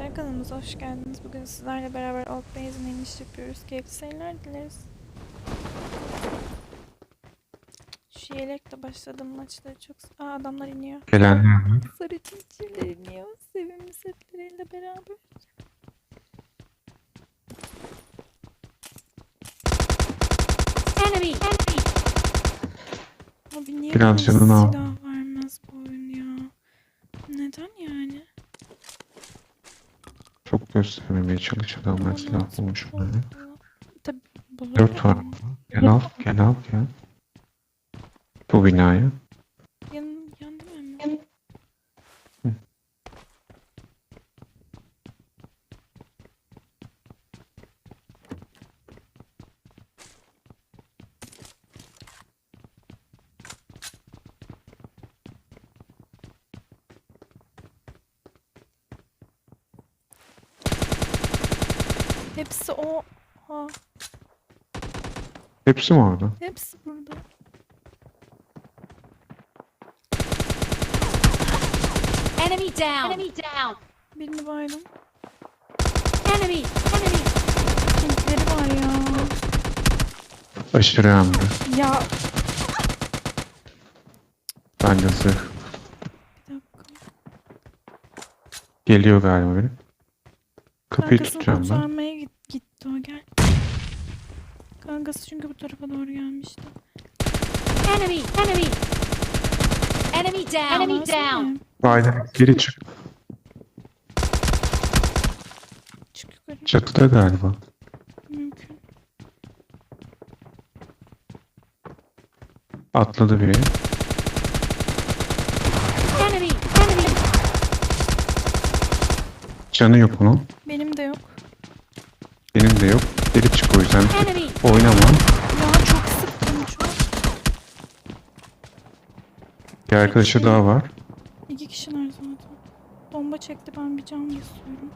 arkadaşlar kanalımıza hoş geldiniz. Bugün sizlerle beraber Old Base'in iniş yapıyoruz. Keyifli seyirler dileriz. Şu yelekle başladım maçları çok... Aa adamlar iniyor. Gelen mi? Sarı civcivler iniyor. Sevimli setleriyle beraber. Enemy! Enemy! Abi niye Biraz canını al. silah vermez bu oyun ya? Neden yani? Çok göstermemeye çalışıyor ama silah bulmuş onları. Tabii Dört var. Gel al, gel al, gel. Bu binaya. Yan, yandı mı hemen? Hepsi o. Ha, Hepsi mi orada? hepsi burada. Enemy down! Enemy down! Birini baydım. Enemy! Enemy! Kintleri var ya. Aşırı hem de. Ya Ben de zırh. bir dakika. Geliyor galiba benim. Kapıyı Kankasını tutacağım ben. kurtarmaya git, gitti o gel. Kankası çünkü bu tarafa doğru gelmişti. Enemy! Enemy! Enemy down! Enemy down! Aynen. Geri çık. Çık yukarı. Çatıda galiba. Mümkün. Atladı biri. Enemy! Enemy! Canı yok onun. Benim de yok. Benim de yok. Geri çık o yüzden. Enemy! Oynama. Ya çok sıktım çok. Bir arkadaşı daha var. İki kişiler zaten. Bomba çekti ben bir can basıyorum.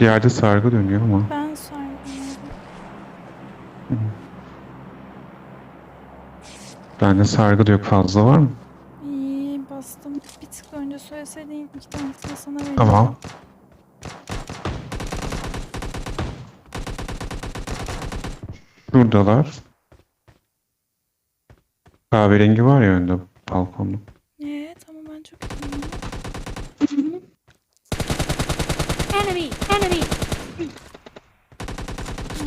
Bir yerde sargı dönüyor ama. Ben Bende sargı da yok. Fazla var mı? İyi bastım. Bir tık önce söyleseydin iki tanesini sana vereceğim. Tamam. Şuradalar. Kahverengi var ya önde balkonda. Ee, tamam ben çok iyiyim. Enemy! Enemy!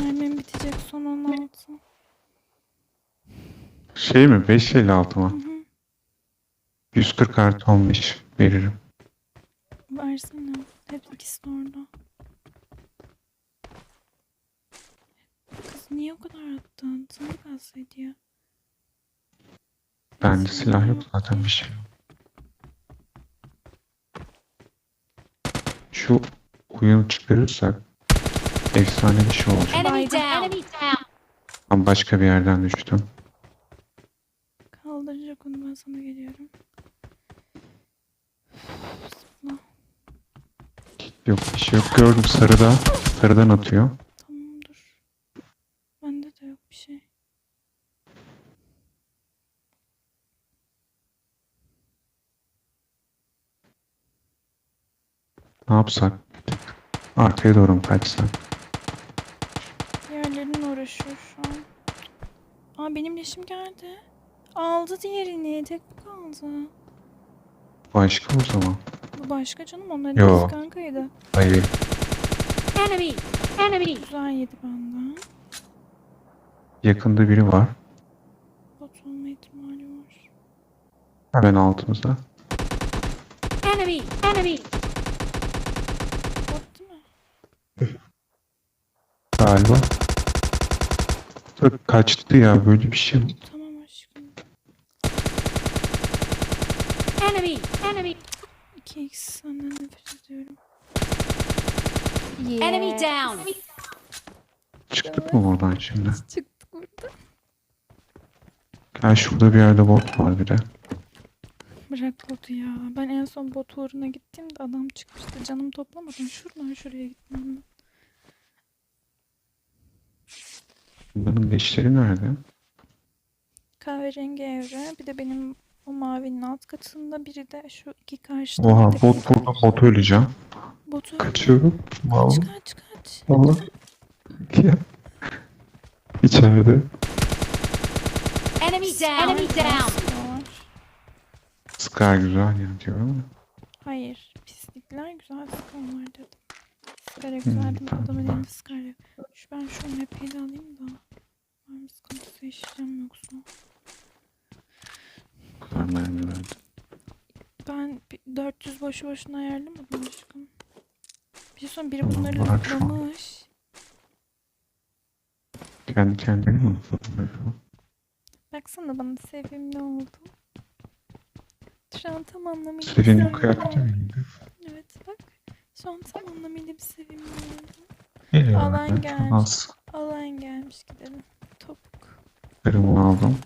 Mermim bitecek son 16. Şey mi? 556 Hı mı? hı. 140 artı 15 veririm. Versene. Hep ikisi de orada. Kız niye o kadar attın? Sana kalsaydı ya. Bende silah yok zaten bir şey yok. Şu oyunu çıkarırsak efsane bir şey olacak. Enemy down! Enemy down! Ben başka bir yerden düştüm. Kaldıracak onu ben sana geliyorum. Zıpla. Yok bir şey yok. Gördüm sarıda. Sarıdan atıyor. Tamam dur. Bende de yok bir şey. Ne yapsak? Arkaya doğru mu kaçsak? Diğerlerinin uğraşıyor şu an. Aa benim leşim geldi. Aldı diğerini. Tek bu kaldı. Başka o zaman. Bu başka canım onların Yo. ikisi kankaydı. Hayır. Enemy! Enemy! Güzel yedi benden. Yakında biri var. Bot olma ihtimali var. Hemen altımızda. Enemy! Enemy! Bot değil mi? Galiba. Kaçtı ya böyle bir şey. Tamam aşkım. Enemy! Enemy! 2x senden nefret ediyorum. Enemy down! Çıktık mı buradan şimdi? Çıktık burada. Gel şurada bir yerde bot var bir de. Bırak botu ya. Ben en son bot uğruna gittiğimde adam çıkmıştı. Canım toplamadan şuradan şuraya gitmem. Bunların leşleri nerede? Kahverengi evre. Bir de benim o mavinin alt katında. Biri de şu iki karşıda. Oha de bot burada bot öleceğim. Botu. Kaçıyorum. Kaç Vallahi. kaç kaç. Vallahi. Ya. İçeride. Enemy down. Enemy down. Scar güzel yani diyor ama. Hayır. Pislikler güzel skor var dedim. Güzel Hmm, bir tamam, adamın tamam. elinde yok. Şu ben şu MP'yi de alayım da. Var mı sıkıntısı yaşayacağım yoksa? Ben bir 400 boşu boşuna ayarlamadım aşkım. Bir söyleyeyim, biri bunları lootlamış. Kendi kendine mi? Baksana bana sevimli oldu. Şu an tam anlamıyla bir Sevimli sevimli kıyafeti oldu. miydi? Evet bak. Şu an tam anlamıyla bir sevimli oldu. Geliyor. Alan geldi. Az. Alan gelmiş gidelim. Topuk. Kırımı aldım.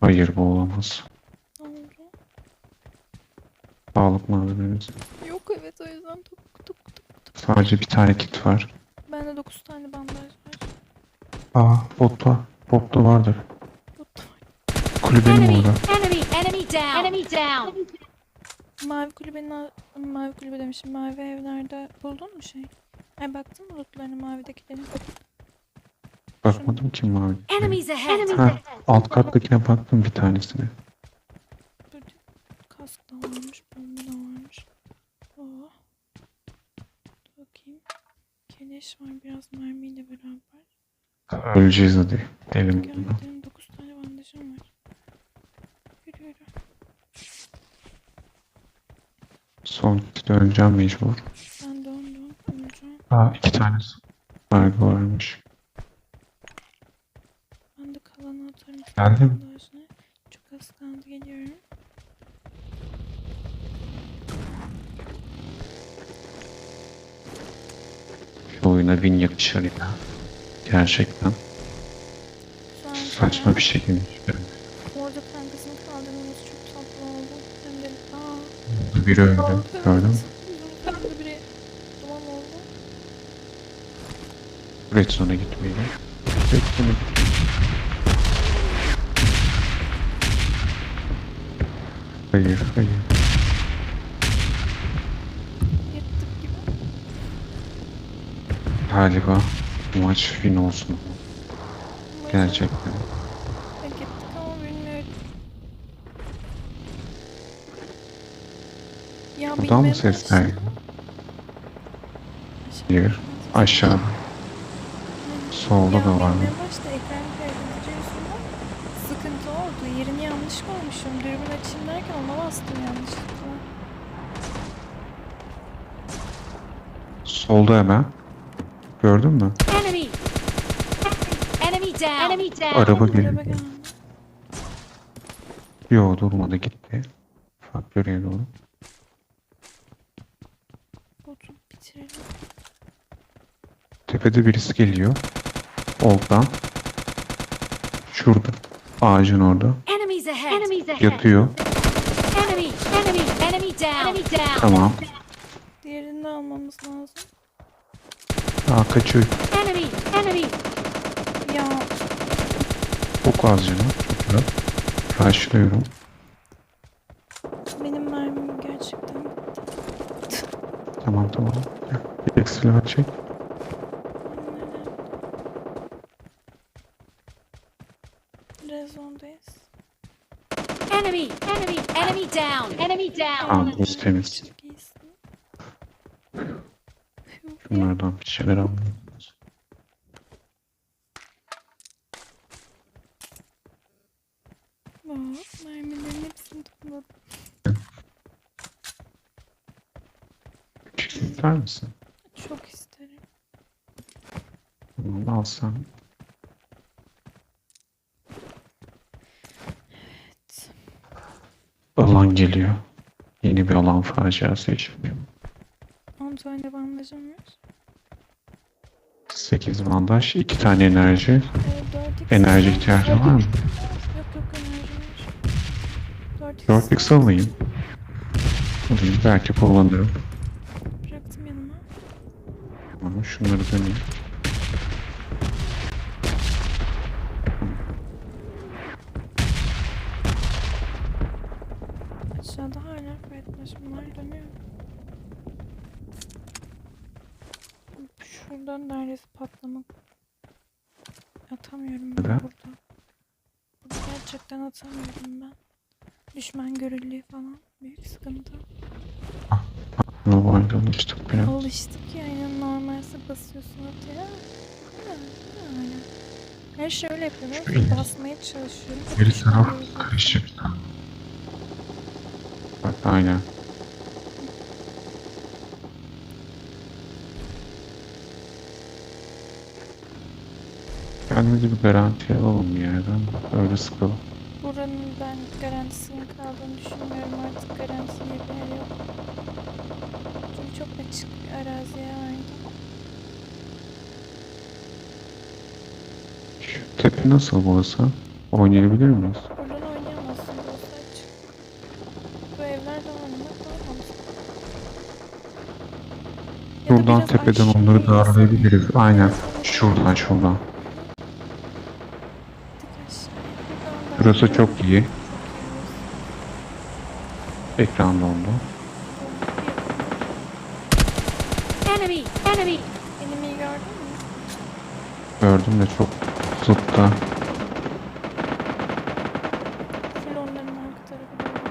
Hayır bu olamaz. Sağlık malzememiz. Yok evet o yüzden topuk topuk topuk. Sadece bir tane kit var. Bende 9 tane bandaj var. Aa botta. Botta vardır. Tut. Kulübenin Enemy. orada. Enemy. Enemy down. Enemy down. Mavi kulübenin mavi kulübe demişim. Mavi evlerde buldun mu şey? Ay baktın mı lootlarına mavidekilerin? Bakmadım ki mavi. Enemies ahead. Ha, alt kattakine baktım bir tanesine. Kask da bomba da varmış. Oh. Dur bakayım. Keleş var biraz mermiyle beraber. Öleceğiz hadi. Elim. Geldim 9 tane bandajım var. Yürü yürü. Son döneceğim mecbur. Ben döndüm. Öleceğim. Aa iki tanesi. Sargı varmış. Ben de kalanı atarım. Geldi mi? bandajla. Çok az kaldı geliyorum. Win yakışır ya. Gerçekten. Saçma bir gelmiş. Orada kankasını kaldırmamız çok tatlı oldu. Hem de aa. Biri öldü. Gördün mü? De biri duman oldu. Red Zone'a gitmeyelim. Red Zone'a gitmeyelim. Hayır, hayır. Galiba maç win olsun. Gerçekten. Ya Buradan mı sesler. Hayır. Aşağıda. Solda ya da var mı? başta ekran kaydedici yüzünden sıkıntı oldu. Yerini yanlış koymuşum. Dürbün açayım derken ona bastım yanlışlıkla. Solda hemen. Gördün mü? Enemy. Enemy down. Enemy down. Araba geliyor. Yo durmadı gitti. Doğru. Botu bitirelim. Tepede birisi geliyor. Oldan. Şurada. Ağacın orada. Enemies ahead. Enemies ahead. Yatıyor. Enemy. Enemy. Enemy down. Enemy down. Tamam. Diğerini de almamız lazım. Aa kaçıyor. Enemy. Enemy. Ya Çok az canım. Çok güzel. Rushlıyorum. benim mermim gerçekten bitti. Tamam tamam. Bir silah çek. Rezondayız. Enemy. Enemy. Enemy down. Enemy down. Tamam temiz. Çok iyisin. Bunlardan bir şeyler almıyoruz. Hop, mermilerin hepsini topladım. Küçük ister misin? Çok isterim. Tamam alsam. Evet. Alan geliyor. Yeni bir alan faciası yaşanıyor. 10 tane bandajım var. 8 bandaj, 2 tane enerji. Evet, 4x Enerji ihtiyacın var mı? Yok yok enerji var. 4x 4x alayım. Alayım belki kullanırım. bıraktım yanıma. Ama şunları döneyim. Aşağıda hala Fred'ler bunlar dönüyor. Şuradan neredeyse patlamak. Atamıyorum ben Neden? burada. Burada gerçekten atamıyorum ben. Düşman görüldüğü falan büyük sıkıntı. Normalde alıştık biraz. Alıştık ya yani normalse basıyorsun ataya. Her şey öyle yapıyorum. Basmaya çalışıyorum. Geri taraf karışık. Bak aynen. Kendimizi bir garanti alalım bir yerden. Öyle sıkalım. Buranın ben garantisinin kaldığını düşünmüyorum. Artık garantisi diye bir yer yok. Çünkü çok açık bir araziye ait. Şu tepe nasıl burası? Oynayabilir miyiz? Buradan oynayamazsın burası açık. Bu. Ya da Buradan biraz tepeden onları insan- darlayabiliriz. Aynen. Şuradan şuradan. Darlayalım. çok iyi. Ekran dondu. Enemy! Enemy! Enemies gördün mü? Gördüm de çok zıtta. Full onların arka tarafı doğru.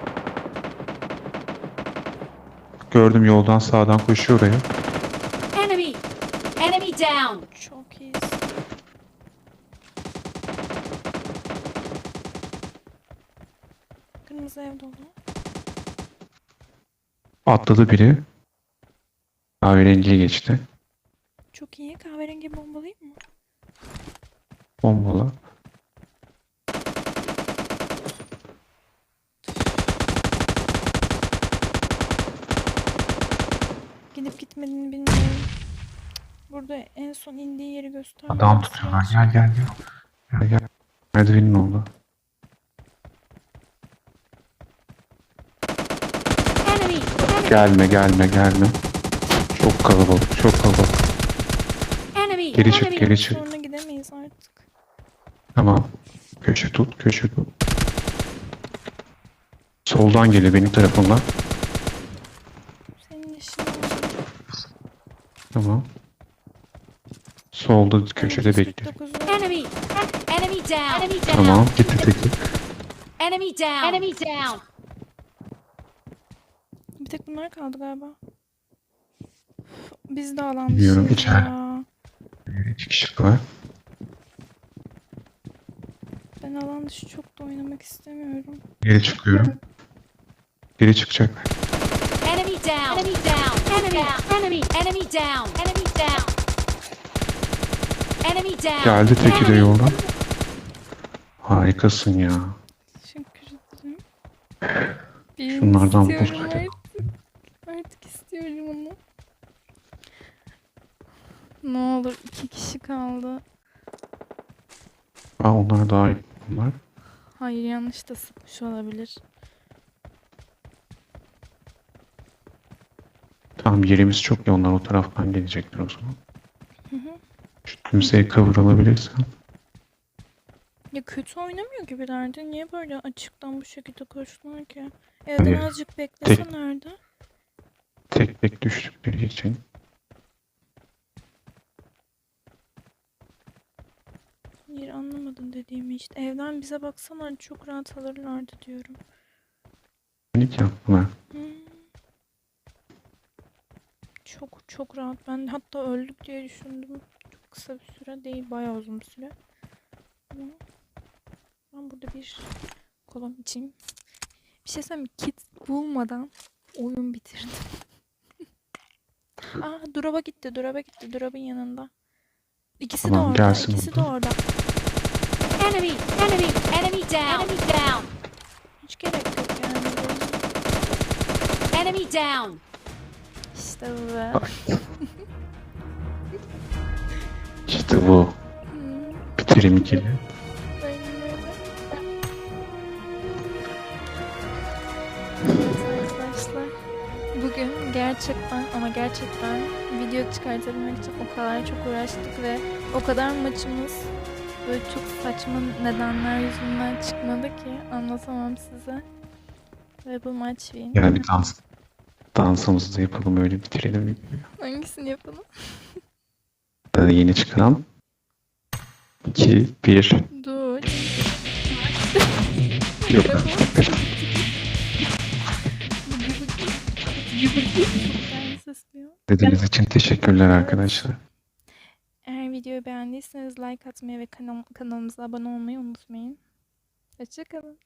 Gördüm yoldan sağdan koşuyor oraya. Enemy! Enemy down! Çok iyisin. Kırmızı ev dolu. Atladı biri. Kahverengiye geçti. Çok iyi. Kahverengi bombalayayım mı? Bombalı. Gidip gitmediğini bilmiyorum. Burada en son indiği yeri göstermem Adam tutuyorlar. Gel gel gel. Gel gel. Merdivenin oldu. Enemy! Enemy! Gelme gelme gelme. Çok kalabalık çok kalabalık. Enemy! Geri çık Enemy! geri çık. Sonra gidemeyiz artık. Tamam. Köşe tut köşe tut. Soldan geliyor benim tarafımdan. Senin işin. Tamam. Solda köşede bekliyor. 49 Enemy! Enemy down! Enemy down! Tamam gitti teki. Enemy down! Enemy down! Bunlar kaldı galiba. Biz de alan Bilmiyorum, dışıyız içer. ya. İki kişi var. Ben alan dışı çok da oynamak istemiyorum. Geri çıkıyorum. Geri çıkacak. Enemy down! Enemy down! Enemy! Enemy! Enemy down! Enemy down! Enemy down! Geldi teki de yoldan. Harikasın ya. Teşekkür ederim. Şunlardan bul istiyorum hadi. İstiyorum onu. Ne olur iki kişi kaldı. Aa, onlar daha iyi. Onlar. Hayır yanlış da sıkmış olabilir. Tamam yerimiz çok iyi. Onlar o taraftan gelecekler o zaman. Hı hı. Şu kimseye cover alabilirsen. Ya kötü oynamıyor gibilerdi. Niye böyle açıktan bu şekilde koştular ki? Evden Hayır. azıcık bekleselerdi. Tek tek düştükleri için. Hayır anlamadın dediğimi işte. Evden bize baksalar çok rahat alırlardı diyorum. Panik yaptılar. Hmm. Çok çok rahat. Ben hatta öldük diye düşündüm. Çok kısa bir süre değil. Bayağı uzun bir süre. Ama ben burada bir kolam içeyim. Bir şey söyleyeyim? Kit bulmadan oyun bitirdim. Aa Duraba gitti. Duraba gitti. Durabın yanında. İkisi Tamam, de orada. gelsin İkisi de burada. orada. Enemy! Enemy! Enemy down! Enemy down! Hiç gerek yok yani. Enemy down! İşte bu be. İşte bu. Bitirim ikili. Gerçekten ama gerçekten video çıkartabilmek için o kadar çok uğraştık ve o kadar maçımız böyle çok saçma nedenler yüzünden çıkmadı ki anlatamam size. Ve bu maç win. Ya bir dans. Dansımızı da yapalım öyle bitirelim. Hangisini yapalım? Ee, yeni çıkan. 2, 1. Dur. Yok. Dediğiniz için teşekkürler arkadaşlar. Eğer videoyu beğendiyseniz like atmayı ve kanal, kanalımıza abone olmayı unutmayın. Hoşçakalın.